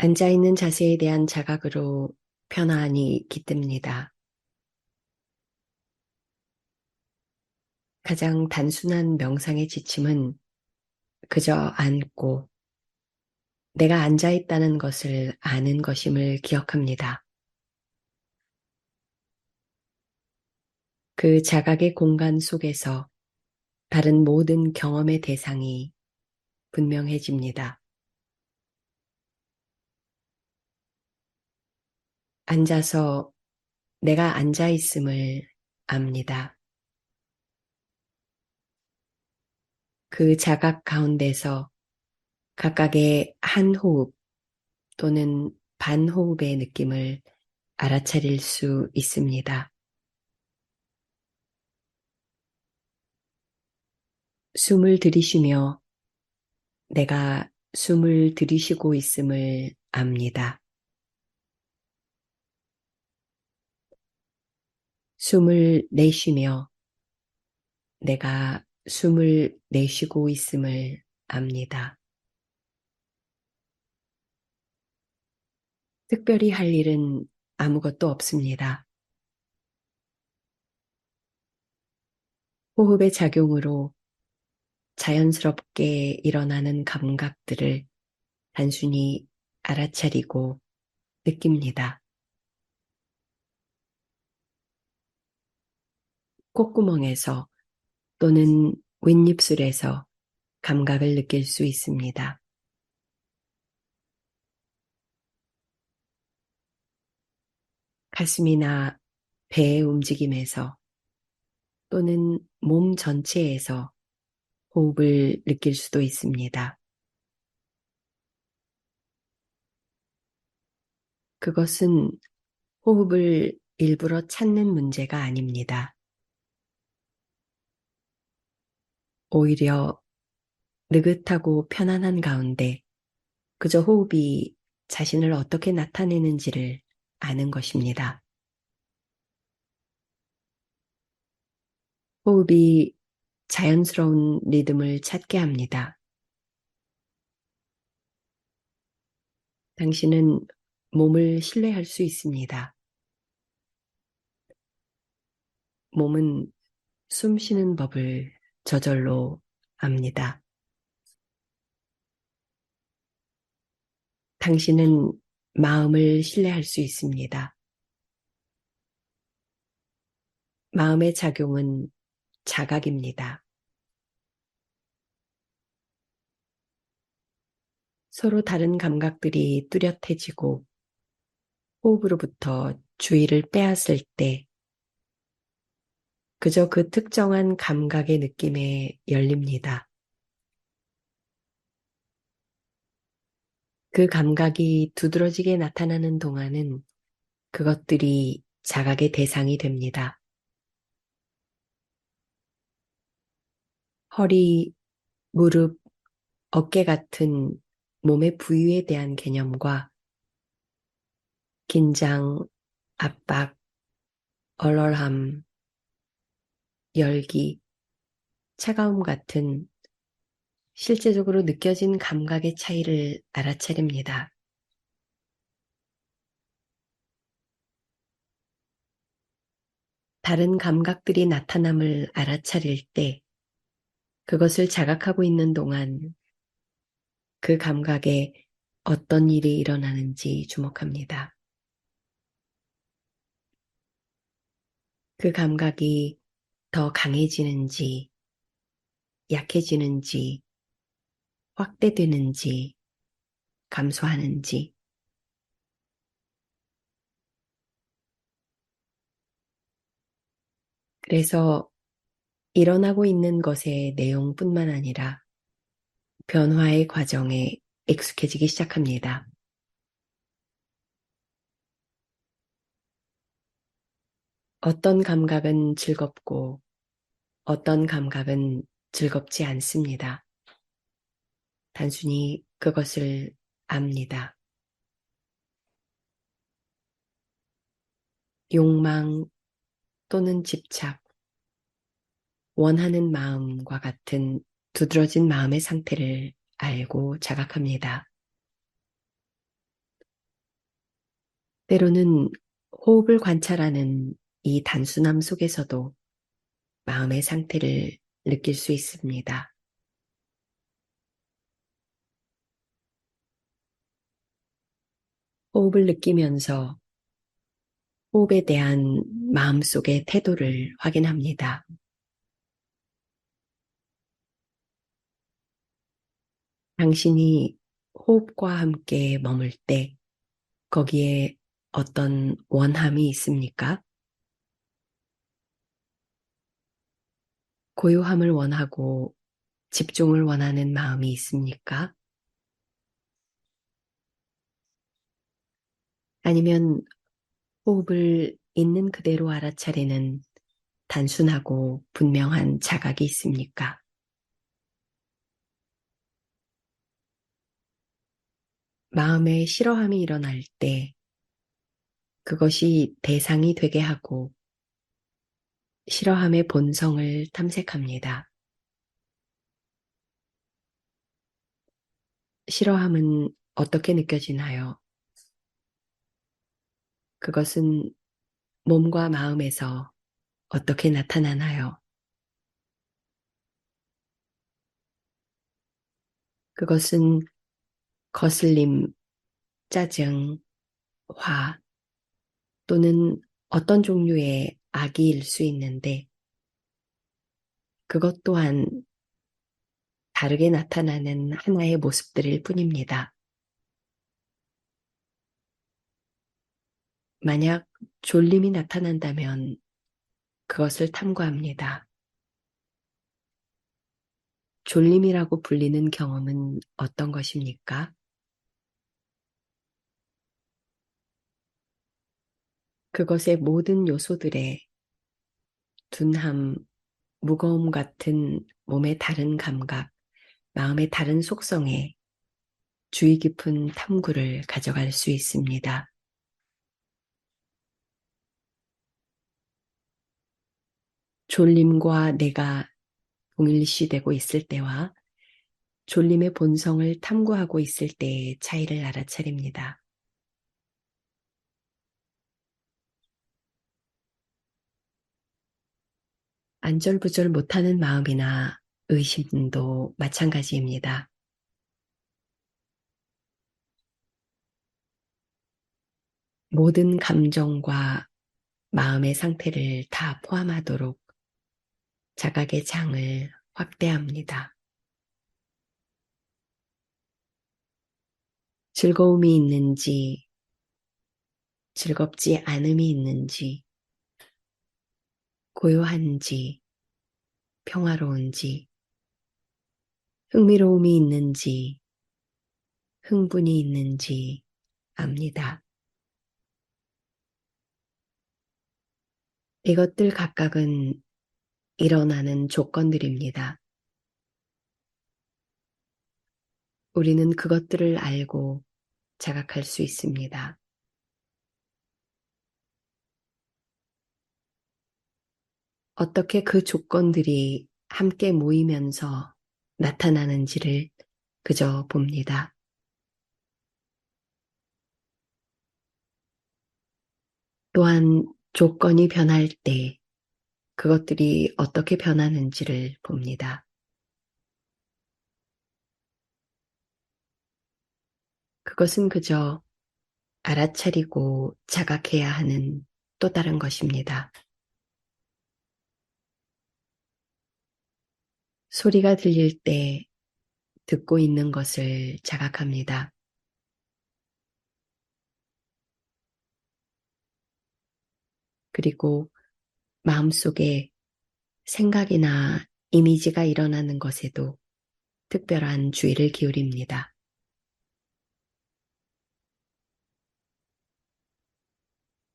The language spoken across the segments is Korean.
앉아있는 자세에 대한 자각으로 편안히 깃듭니다. 가장 단순한 명상의 지침은 그저 앉고 내가 앉아있다는 것을 아는 것임을 기억합니다. 그 자각의 공간 속에서 다른 모든 경험의 대상이 분명해집니다. 앉아서 내가 앉아 있음을 압니다. 그 자각 가운데서 각각의 한 호흡 또는 반 호흡의 느낌을 알아차릴 수 있습니다. 숨을 들이쉬며 내가 숨을 들이쉬고 있음을 압니다. 숨을 내쉬며 내가 숨을 내쉬고 있음을 압니다. 특별히 할 일은 아무것도 없습니다. 호흡의 작용으로 자연스럽게 일어나는 감각들을 단순히 알아차리고 느낍니다. 콧구멍에서 또는 윗입술에서 감각을 느낄 수 있습니다. 가슴이나 배의 움직임에서 또는 몸 전체에서 호흡을 느낄 수도 있습니다. 그것은 호흡을 일부러 찾는 문제가 아닙니다. 오히려 느긋하고 편안한 가운데 그저 호흡이 자신을 어떻게 나타내는지를 아는 것입니다. 호흡이 자연스러운 리듬을 찾게 합니다. 당신은 몸을 신뢰할 수 있습니다. 몸은 숨 쉬는 법을 저절로 압니다. 당신은 마음을 신뢰할 수 있습니다. 마음의 작용은 자각입니다. 서로 다른 감각들이 뚜렷해지고 호흡으로부터 주의를 빼앗을 때 그저 그 특정한 감각의 느낌에 열립니다. 그 감각이 두드러지게 나타나는 동안은 그것들이 자각의 대상이 됩니다. 허리, 무릎, 어깨 같은 몸의 부위에 대한 개념과 긴장, 압박, 얼얼함, 열기, 차가움 같은 실제적으로 느껴진 감각의 차이를 알아차립니다. 다른 감각들이 나타남을 알아차릴 때 그것을 자각하고 있는 동안 그 감각에 어떤 일이 일어나는지 주목합니다. 그 감각이 더 강해지는지, 약해지는지, 확대되는지, 감소하는지, 그래서 일어나고 있는 것의 내용뿐만 아니라 변화의 과정에 익숙해지기 시작합니다. 어떤 감각은 즐겁고 어떤 감각은 즐겁지 않습니다. 단순히 그것을 압니다. 욕망 또는 집착, 원하는 마음과 같은 두드러진 마음의 상태를 알고 자각합니다. 때로는 호흡을 관찰하는 이 단순함 속에서도 마음의 상태를 느낄 수 있습니다. 호흡을 느끼면서 호흡에 대한 마음속의 태도를 확인합니다. 당신이 호흡과 함께 머물 때 거기에 어떤 원함이 있습니까? 고요함을 원하고 집중을 원하는 마음이 있습니까? 아니면 호흡을 있는 그대로 알아차리는 단순하고 분명한 자각이 있습니까? 마음에 싫어함이 일어날 때 그것이 대상이 되게 하고 싫어함의 본성을 탐색합니다. 싫어함은 어떻게 느껴지나요? 그것은 몸과 마음에서 어떻게 나타나나요? 그것은 거슬림, 짜증, 화 또는 어떤 종류의 악의일 수 있는데 그것 또한 다르게 나타나는 하나의 모습들일 뿐입니다. 만약 졸림이 나타난다면 그것을 탐구합니다. 졸림이라고 불리는 경험은 어떤 것입니까? 그것의 모든 요소들의 둔함, 무거움 같은 몸의 다른 감각, 마음의 다른 속성에 주의 깊은 탐구를 가져갈 수 있습니다. 졸림과 내가 동일시되고 있을 때와 졸림의 본성을 탐구하고 있을 때의 차이를 알아차립니다. 안절부절 못하는 마음이나 의심도 마찬가지입니다. 모든 감정과 마음의 상태를 다 포함하도록 자각의 장을 확대합니다. 즐거움이 있는지, 즐겁지 않음이 있는지, 고요한지, 평화로운지, 흥미로움이 있는지, 흥분이 있는지 압니다. 이것들 각각은 일어나는 조건들입니다. 우리는 그것들을 알고 자각할 수 있습니다. 어떻게 그 조건들이 함께 모이면서 나타나는지를 그저 봅니다. 또한 조건이 변할 때 그것들이 어떻게 변하는지를 봅니다. 그것은 그저 알아차리고 자각해야 하는 또 다른 것입니다. 소리가 들릴 때 듣고 있는 것을 자각합니다. 그리고 마음속에 생각이나 이미지가 일어나는 것에도 특별한 주의를 기울입니다.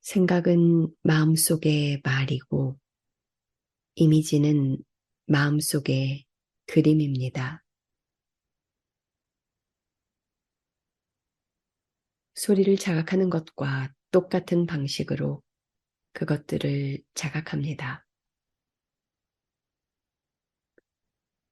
생각은 마음속의 말이고 이미지는 마음속의 그림입니다. 소리를 자각하는 것과 똑같은 방식으로 그것들을 자각합니다.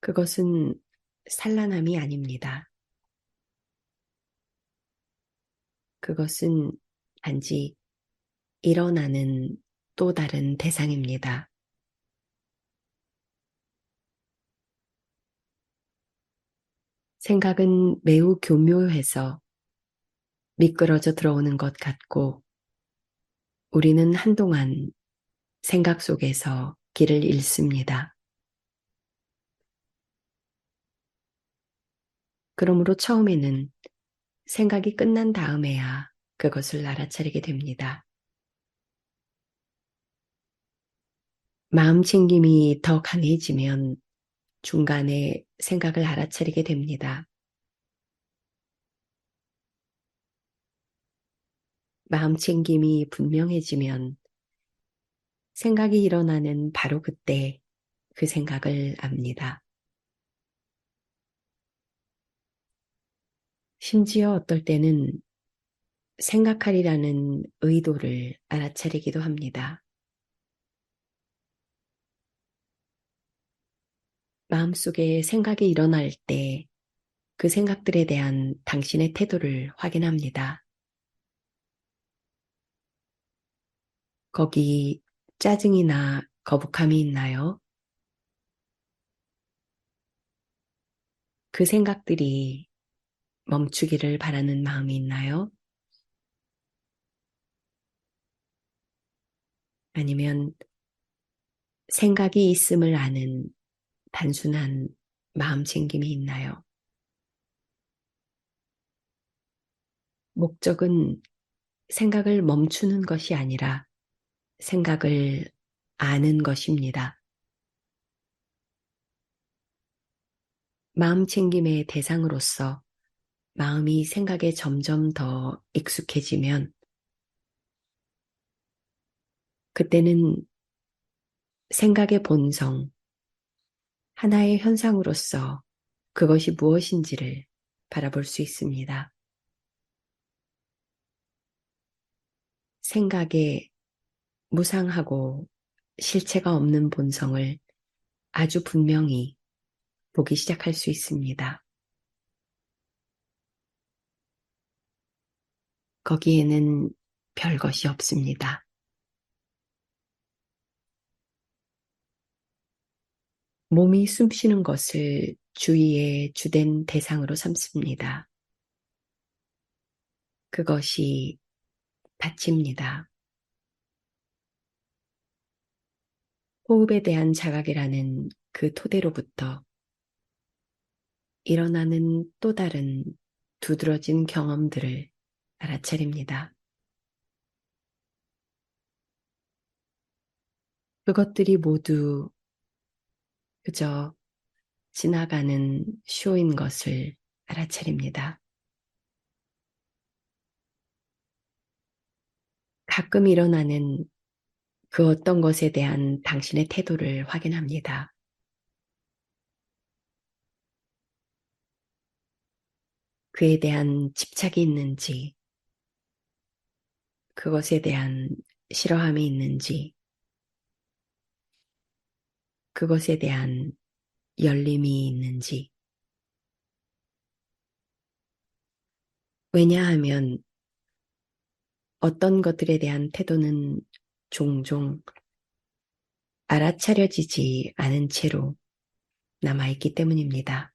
그것은 산란함이 아닙니다. 그것은 단지 일어나는 또 다른 대상입니다. 생각은 매우 교묘해서 미끄러져 들어오는 것 같고 우리는 한동안 생각 속에서 길을 잃습니다. 그러므로 처음에는 생각이 끝난 다음에야 그것을 알아차리게 됩니다. 마음 챙김이 더 강해지면 중간에 생각을 알아차리게 됩니다. 마음 챙김이 분명해지면 생각이 일어나는 바로 그때 그 생각을 압니다. 심지어 어떨 때는 생각하리라는 의도를 알아차리기도 합니다. 마음속에 생각이 일어날 때 그 생각들에 대한 당신의 태도를 확인합니다. 거기 짜증이나 거북함이 있나요? 그 생각들이 멈추기를 바라는 마음이 있나요? 아니면 생각이 있음을 아는 단순한 마음 챙김이 있나요? 목적은 생각을 멈추는 것이 아니라 생각을 아는 것입니다. 마음 챙김의 대상으로서 마음이 생각에 점점 더 익숙해지면 그때는 생각의 본성, 하나의 현상으로서 그것이 무엇인지를 바라볼 수 있습니다. 생각의 무상하고 실체가 없는 본성을 아주 분명히 보기 시작할 수 있습니다. 거기에는 별 것이 없습니다. 몸이 숨쉬는 것을 주의의 주된 대상으로 삼습니다. 그것이 다칩니다. 호흡에 대한 자각이라는 그 토대로부터 일어나는 또 다른 두드러진 경험들을 알아차립니다. 그것들이 모두 그저 지나가는 쇼인 것을 알아차립니다. 가끔 일어나는 그 어떤 것에 대한 당신의 태도를 확인합니다. 그에 대한 집착이 있는지, 그것에 대한 싫어함이 있는지, 그것에 대한 열림이 있는지. 왜냐하면 어떤 것들에 대한 태도는 종종 알아차려지지 않은 채로 남아있기 때문입니다.